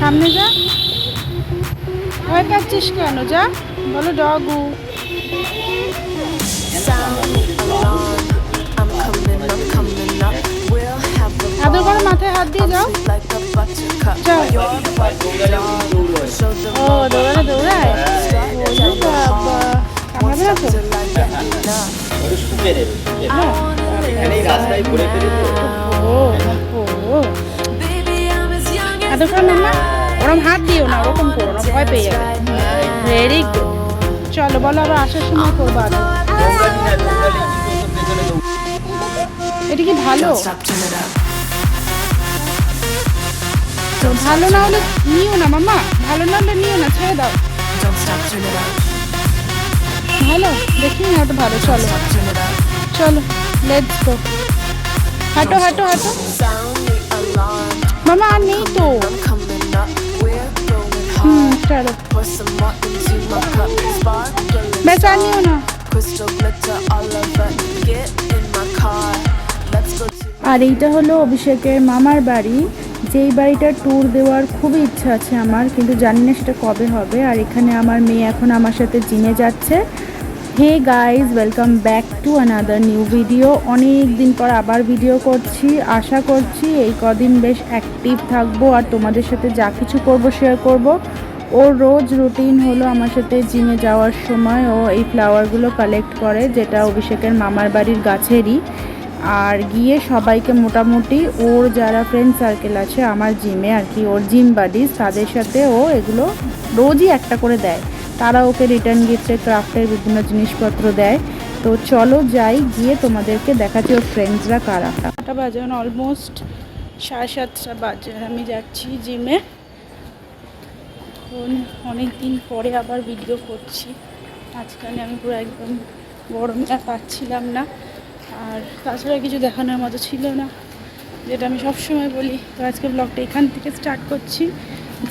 সামনে যা ভয় পাচ্ছিস কেন যা বলো ডগু আদর করে. মাথায় হাত দিয়ে যাও ও দৌড়ায় তো ও করে মামা ওরম হাত দিও না, ওরকম করো না, ভয় পেয়ে যাবে। ভেরি গুড চলো বলো আবার আসার সময় করব না এটা কি ভালো? ভালো না হলে নিও না মামা, ভালো না হলে নিও না, ছেড়ে দাও. ভালো দেখি না ভালো, চলো। চলো লেটস গো হাঁটো হাঁটো হাঁটো. মামা আর নেই তো হুম চলো বেশ আর নিও না আর এইটা হলো অভিষেকের মামার বাড়ি। যেই বাড়িটার ট্যুর দেওয়ার খুবই ইচ্ছা আছে আমার, কিন্তু জানি না সেটা কবে হবে। আর এখানে আমার মেয়ে এখন আমার সাথে জিমে যাচ্ছে। Hey guys welcome back to another new video অনেক দিন পর আবার ভিডিও করছি। আশা করছি এই কদিন বেশ অ্যাক্টিভ থাকব আর তোমাদের সাথে যা কিছু করব শেয়ার করব। ওর রোজ রুটিন হলো আমার সাথে জিমে যাওয়ার সময় ও এই ফ্লাওয়ারগুলো কালেক্ট করে, যেটা অভিষেকের মামার বাড়ির গাছেরই। আর গিয়ে সবাইকে মোটামুটি ওর যারা ফ্রেন্ড সার্কেল আছে, আমার জিমে আর কি, ওর জিম বাডিস তাদের সাথে ও এগুলো রোজই একটা করে দেয়। তারা ওকে রিটার্ন গিফটে ক্রাফটের বিভিন্ন জিনিসপত্র দেয়। তো চলো যাই, গিয়ে তোমাদেরকে দেখাচ্ছি ওর ফ্রেন্ডসরা কারা আটটা বাজে অলমোস্ট সাড়ে সাতটা বাজে। আমি যাচ্ছি জিমে অনেক দিন পরে আবার ভিডিও করছি। আজকাল আমি পুরো একদম গরমে পাচ্ছিলাম না। আর তাছাড়া কিছু দেখানোর মতো ছিল না। যেটা আমি সবসময় বলি, তো আজকে ব্লগটা এখান থেকে স্টার্ট করছি।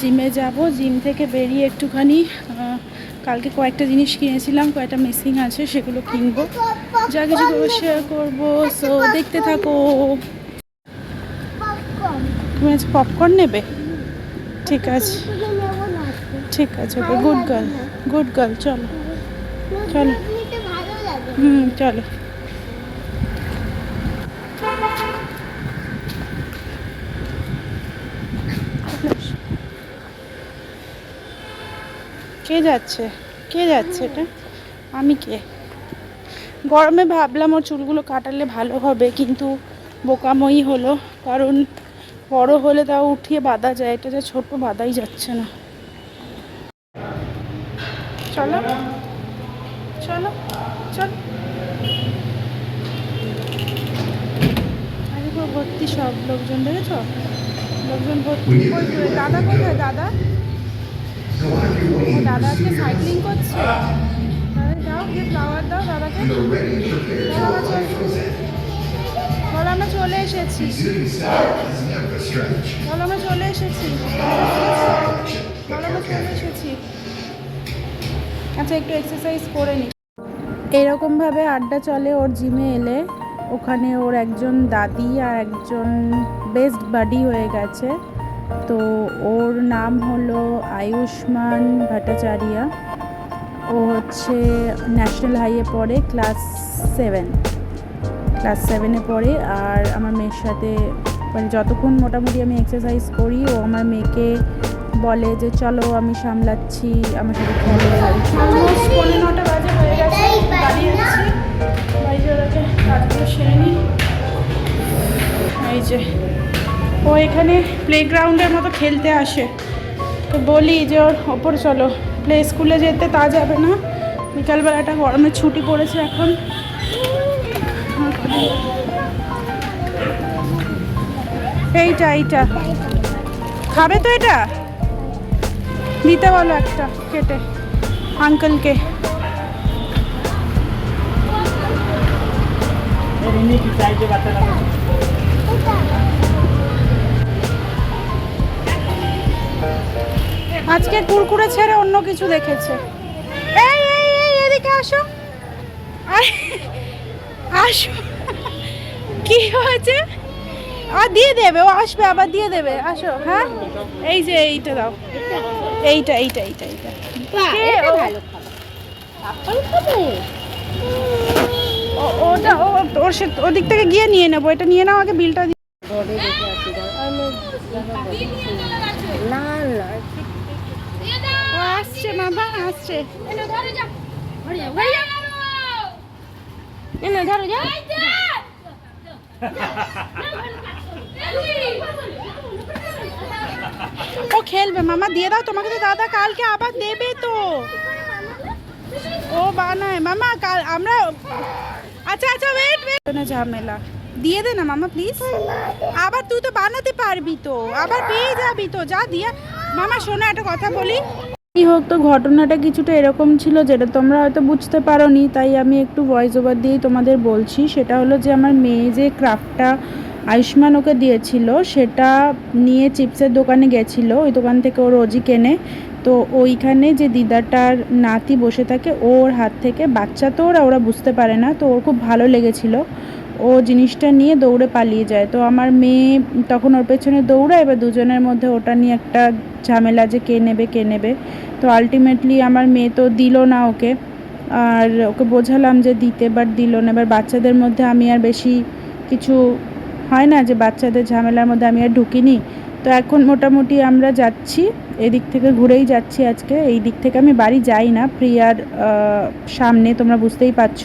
জিমে যাব। জিম থেকে বেরিয়ে একটুখানি কালকে কয়েকটা জিনিস কিনেছিলাম, কয়েকটা মিসিং আছে, সেগুলো কিনবো। যা কিছু শেয়ার করব সো দেখতে থাকো। তুমি আজ পপকর্ন নেবে? ঠিক আছে। ঠিক আছে okay good girl good girl চলো। চলো। হুম, চলো। কে যাচ্ছে? কে যাচ্ছে এটা? আমি কে? গরমে ভাবলাম ওর চুলগুলো কাটালে ভালো হবে কিন্তু বোকাময়ী হলো। কারণ বড় হলে তাও উঠিয়ে বাঁধা যায় এটা যে ছোট বাঁধাই যাচ্ছে না। চলো চলো চল। ভর্তি সব লোকজন দেখেছ? লোকজন ভর্তি দাদা কোথায়? দাদা? দাদা আজকে সাইক্লিং করছে দাও গিয়ে ফ্লাওয়ার দাও দাদাকে। বলো আমরা চলে এসেছি। বলো আমরা চলে এসেছি। বলো আমরা চলে এসেছি। আচ্ছা একটু এক্সারসাইজ করে নি। এরকমভাবে আড্ডা চলে ওর জিমে এলে। ওখানে ওর একজন দাদি আর একজন বেস্ট বাডি হয়ে গেছে। তো ওর নাম হলো আয়ুষ্মান ভট্টাচার্য। ও হচ্ছে ন্যাশনাল হাইয়ে পড়ে ক্লাস সেভেন। ক্লাস সেভেনে পড়ে আর আমার মেয়ের সাথে মানে যতক্ষণ মোটামুটি আমি এক্সারসাইজ করি, ও আমার মেয়েকে বলে যে, চলো আমি সামলাচ্ছি, আমার সাথে খেলে অলমোস্ট নটা বাজে হয়ে গেছে। ও এখানে প্লেগ্রাউন্ডের মতো খেলতে আসে। তো বলি যে ওর ওপর চলো। প্লে স্কুলে যেতে তা যাবে না। বিকালবেলাটা গরমের ছুটি পড়েছে এখন। এইটা এইটা। খাবে তো এটা? দিতে বলো একটা কেটে আঙ্কেলকে আজকে কুরকুরে ছেড়ে অন্য কিছু দেখেছে এই এই এই এদিকে আসো আসো কি হয়েছে আর দিয়ে দেবে ও আসবে আবার দিয়ে দেবে আসো হ্যাঁ এই যে এইটা দাও এইটা এইটা এইটা এইটা কে ও- ও- ওটা ও ওর সে ওদিক থেকে গিয়ে নিয়ে নেব এটা নিয়ে নাও আগে বিলটা দিয়ে না না ও আসছে বাবা আসছে। ধরো যা। ও খেলবে মামা দিয়ে দাও তোমাকে তো দাদা কালকে আবার দেবে তো। ও বানায়। মামা কাল আমরা আচ্ছা আচ্ছা ওয়েট ওয়েট না ঝামেলা। দিয়ে দে না মামা প্লিজ আবার তুই তো বানাতে পারবি তো। আবার পেয়ে যাবি তো। যা দিয়ে মামা, শোনো, একটা কথা বলি। কি হোক তো ঘটনাটা কিছুটা এরকম ছিল যেটা তোমরা হয়তো বুঝতে পারোনি, তাই আমি একটু ভয়েস ওভার দিয়েই তোমাদের বলছি। সেটা হলো যে আমার মেয়ে যে ক্রাফটটা আয়ুষ্মান ওকে দিয়েছিল, সেটা নিয়ে চিপসের দোকানে গেছিল, ওই দোকান থেকে ও রোজই কেনে। তো ওইখানে যে দিদাটার নাতি বসে থাকে, ওর হাত থেকে, বাচ্চা তো ওরা ওরা বুঝতে পারে না, তো ওর খুব ভালো লেগেছিল। ও জিনিসটা নিয়ে দৌড়ে পালিয়ে যায়। তো আমার মেয়ে তখন ওর পেছনে দৌড়ায়, এবার দুজনের মধ্যে ওটা নিয়ে একটা ঝামেলা যে কে নেবে কে নেবে। তো আলটিমেটলি আমার মেয়ে তো দিল না ওকে। আর ওকে বোঝালাম যে দিতে বাট দিল না। এবার বাচ্চাদের মধ্যে আমি আর বেশি কিছু হয় না যে বাচ্চাদের ঝামেলার মধ্যে আমি আর ঢুকিনি। তো এখন মোটামুটি আমরা যাচ্ছি, এদিক থেকে ঘুরেই যাচ্ছি আজকে। এই দিক থেকে আমি বাড়ি যাই না, প্রিয়ার সামনে, তোমরা বুঝতেই পারছ।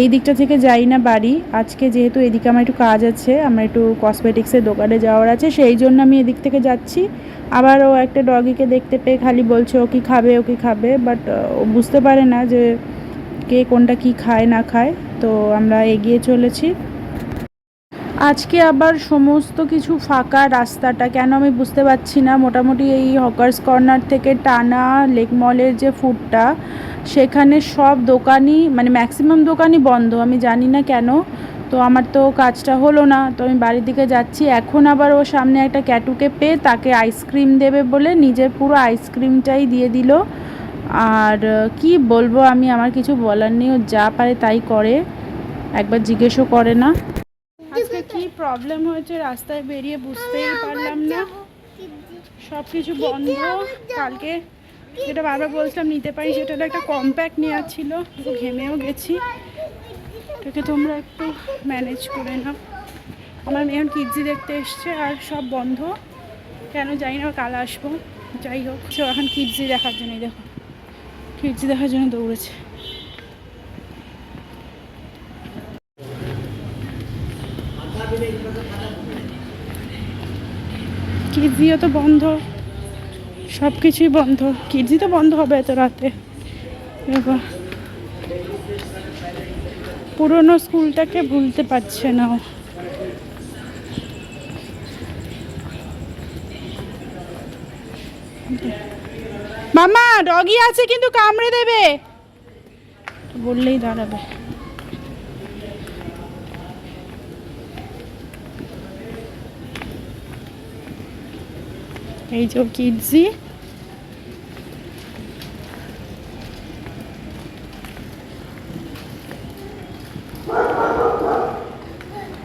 এই দিকটা থেকে যাই না বাড়ি। আজকে যেহেতু এদিকে আমার একটু কাজ আছে, আমার একটু কসমেটিক্সের দোকানে যাওয়ার আছে, সেই জন্য আমি এদিক থেকে যাচ্ছি। আবার ও একটা ডগিকে দেখতে পেয়ে খালি বলছে, ও কি খাবে, ও কি খাবে? বাট ও বুঝতে পারে না যে কে কোনটা কি খায়, না খায়। তো আমরা এগিয়ে চলেছি। আজকে আবার সমস্ত কিছু ফাঁকা রাস্তাটা। কেন আমি বুঝতে পারছি না, মোটামুটি এই হকার্স কর্নার থেকে টানা লেক মলের যে ফুডটা সেখানে সব দোকানই মানে ম্যাক্সিমাম দোকানই বন্ধ, আমি জানি না কেন। তো আমার তো কাজটা হলো না, তো আমি বাড়ির দিকে যাচ্ছি। এখন আবার ও সামনে একটা ক্যাটুকে পেয়ে তাকে আইসক্রিম দেবে বলে নিজের পুরো আইসক্রিমটাই দিয়ে দিল। আর কি বলব আমি, আমার কিছু বলার নেই, ও যা পারে তাই করে। একবার জিজ্ঞেসও করে না। আজকে কি প্রবলেম হয়েছে? রাস্তায় বেরিয়ে বুঝতেই পারলাম না। সব কিছু বন্ধ। কালকে যেটা বারবার বলছিলাম নিতে পারি সেটা একটা কম্প্যাক্ট নেওয়ার ছিল। ঘেমেও গেছি। এটাকে তোমরা একটু ম্যানেজ করে নাও। আমার মেয়ে এখন কিডজি দেখতে এসছে আর সব বন্ধ। কেন জানি না কাল আসব। যাই হোক সে এখন কিডজি দেখার জন্যই দেখো। কিডজি দেখার জন্য দৌড়েছে। কিডজিও তো বন্ধ। সব কিছুই বন্ধ। কিডজি তো বন্ধ হবে এত রাতে। এবার পুরনো স্কুলটাকে ভুলতে পারছে না মামা, ডগি আছে কিন্তু কামড়ে দেবে। বললেই দাঁড়াবে। এই যে কিডজি।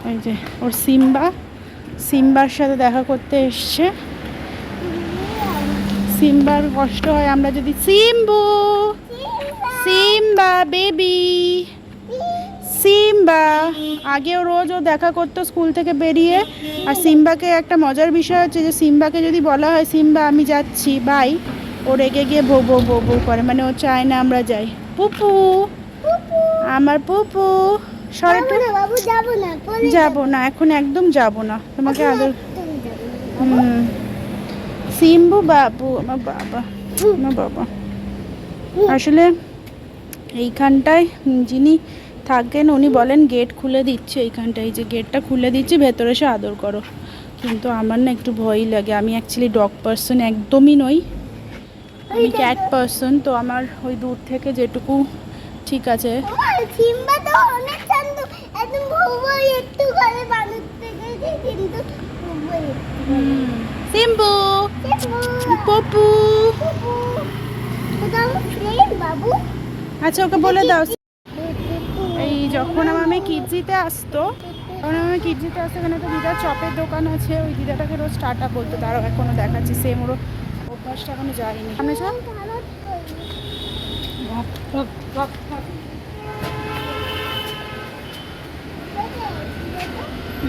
এই যে ওর সিম্বা। সিম্বার সাথে দেখা করতে এসছে। সিম্বার কষ্ট হয় আমরা যদি সিম্বু। সিম্বা। বেবি। সিম্বা। আগেও রোজ ও দেখা করতো স্কুল থেকে বেরিয়ে। আর সিম্বাকে একটা মজার বিষয় হচ্ছে যে সিম্বাকে যদি বলা হয় সিম্বা আমি যাচ্ছি বাই। ও রেগে গিয়ে বো বো বো বো করে। মানে ও চায় না আমরা যাই। পুপু আমার পুপু সরে বাবু যাব না পরে যাব। না এখন একদম যাব না। তোমাকে আদর হুম। সিম্বু বাবু আমার বাবা আমার বাবা। আসলে এইখানটায় যিনি থাকেন উনি বলেন গেট খুলে দিচ্ছে এইখানটায়। যে গেটটা খুলে দিচ্ছে ভেতরে এসে আদর করো। কিন্তু আমার না একটু ভয়ই লাগে। আমি অ্যাকচুয়ালি ডগ পার্সন একদমই নই। আমি ক্যাট পার্সন তো আমার ওই দূর থেকে যেটুকু ঠিক আছে। সিম্বা পপু! বাবু। আচ্ছা ওকে বলে দাও। যখন আমার মেয়ে কিডজিতে আসতো কারণ আমি কিডজিতে আসতে এখানে তো দিদার চপের দোকান আছে ওই দিদাটাকে রোজ টাটা বলতো তারও এখনও দেখাচ্ছি সেম ওরও অভ্যাসটা এখনও যায়নি।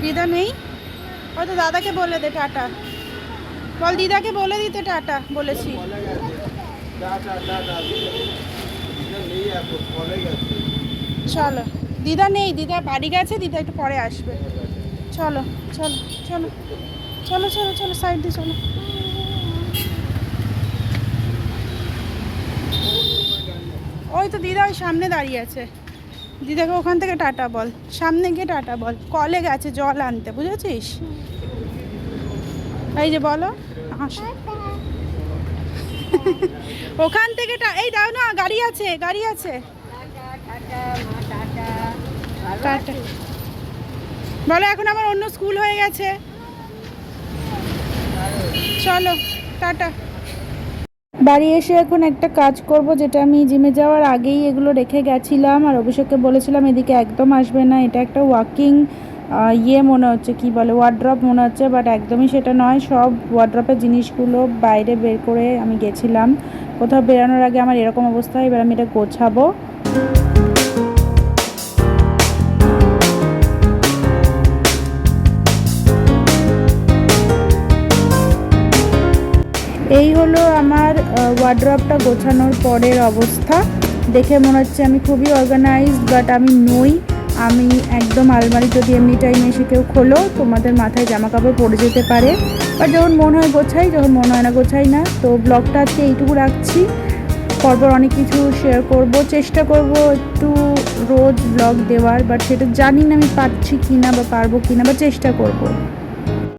দিদা নেই? হয়তো দাদাকে বলে দে টাটা। বল দিদাকে বলে দিতে টাটা বলেছি। চলো। দিদা নেই, দিদা বাড়ি গেছে, দিদা একটু পরে আসবে। চলো চলো চলো চলো চলো চলো সাইড দিয়ে চলো। ওই তো দিদা ওই সামনে দাঁড়িয়ে আছে। দিদাকে ওখান থেকে টাটা বল, সামনে গিয়ে টাটা বল। কলে গেছে, জল আনতে, বুঝেছিস? এই যে বলো, আসো। ওখান থেকে এই দাও না, গাড়ি আছে গাড়ি আছে। টাটা বলো এখন আমার অন্য স্কুল হয়ে গেছে। চলো টাটা। বাড়ি এসে এখন একটা কাজ করব যেটা আমি জিমে যাওয়ার আগেই এগুলো রেখে গেছিলাম। আর অভিষেককে বলেছিলাম এদিকে একদম আসবে না। এটা একটা ওয়াকিং ইয়ে মনে হচ্ছে কি বলে ওয়ার্ড্রপ মনে হচ্ছে বাট একদমই সেটা নয়। সব ওয়ার্ড্রপের জিনিসগুলো বাইরে বের করে আমি গেছিলাম। কোথাও বেরানোর আগে আমার এরকম অবস্থা এবার আমি এটা গোছাবো। এই হলো আমার ওয়ার্ড্রপটা গোছানোর পরের অবস্থা। দেখে মনে হচ্ছে আমি খুবই অর্গানাইজড বাট আমি নই। আমি একদম আলমারি যদি এমনি টাইম এসে কেউ খোলো, তোমাদের মাথায় জামা কাপড় পরে যেতে পারে। বাট যখন মন হয় গোছাই, যখন মন হয় না গোছাই না। তো ব্লগটা আজকে এইটুকু রাখছি। পরপর অনেক কিছু শেয়ার করব। চেষ্টা করব একটু রোজ ব্লগ দেওয়ার বাট সেটা জানি না আমি পারছি কি না বা পারব কি না বা চেষ্টা করব।